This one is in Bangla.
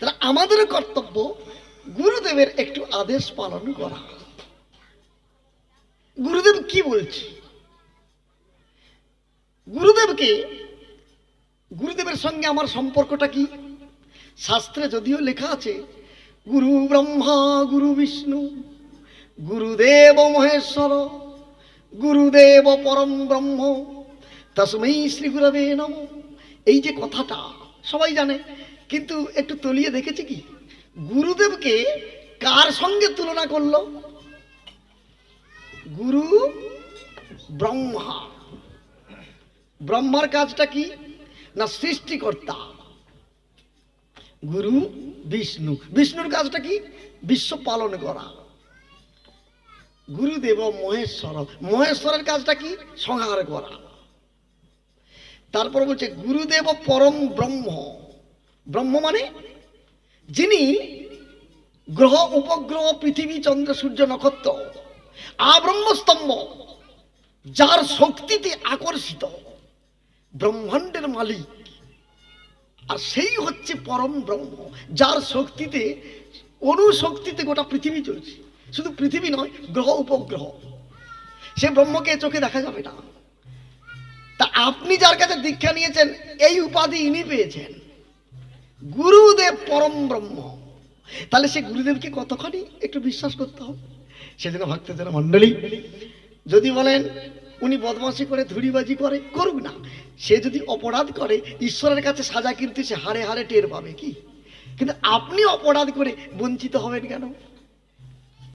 তাহলে আমাদের কর্তব্য গুরুদেবের একটু আদেশ পালন করা। গুরুদেব কি বলছে? গুরুদেবকে, গুরুদেবের সঙ্গে আমার সম্পর্কটা কি? শাস্ত্রে যদিও লেখা আছে, গুরু ব্রহ্মা, গুরু বিষ্ণু গুরুদেব মহেশ্বর গুরুদেব পরম ব্রহ্ম, তসমৈ শ্রী গুরবে নম। এই যে কথাটা, সবাই জানে কিন্তু একটু তলিয়ে দেখেছি কি? গুরুদেবকে কার সঙ্গে তুলনা করল? গুরু ব্রহ্মা। ব্রহ্মার কাজটা কি? না সৃষ্টিকর্তা? গুরু বিষ্ণু। বিষ্ণুর কাজটা কি? বিশ্ব পালন করা। গুরুদেব মহেশ্বর। মহেশ্বরের কাজটা কি? সংহার করা। তারপর বলছে, গুরুদেব পরম ব্রহ্ম। ব্রহ্ম মানে? যিনি গ্রহ, উপগ্রহ, পৃথিবী, চন্দ্র, সূর্য, নক্ষত্র আব্রহ্মস্তম্ভ যার শক্তিতে আকর্ষিত ব্রহ্মাণ্ডের মালিক। আর সেই হচ্ছে পরম ব্রহ্ম, যার শক্তিতে, অনুশক্তিতে গোটা পৃথিবী চলছে। শুধু পৃথিবী নয়, গ্রহ, উপগ্রহ। সে ব্রহ্মকে চোখে দেখা যাবে না। তা আপনি যার কাছে দীক্ষা নিয়েছেন, এই উপাধি ইনি পেয়েছেন। পরম ব্রহ্ম। তাহলে সে গুরুদেবকে কতখানি একটু বিশ্বাস করতে হবে? সেজন্য ভক্তদের মণ্ডলী, যদি বলেন, উনি বদমাসি করে, ধুড়িবাজি করে, করুক না। সে যদি অপরাধ করে, ঈশ্বরের কাছে সাজা কিন্তু সে হারে হারে টের পাবে কি? কিন্তু আপনি অপরাধ করে বঞ্চিত হবেন কেন?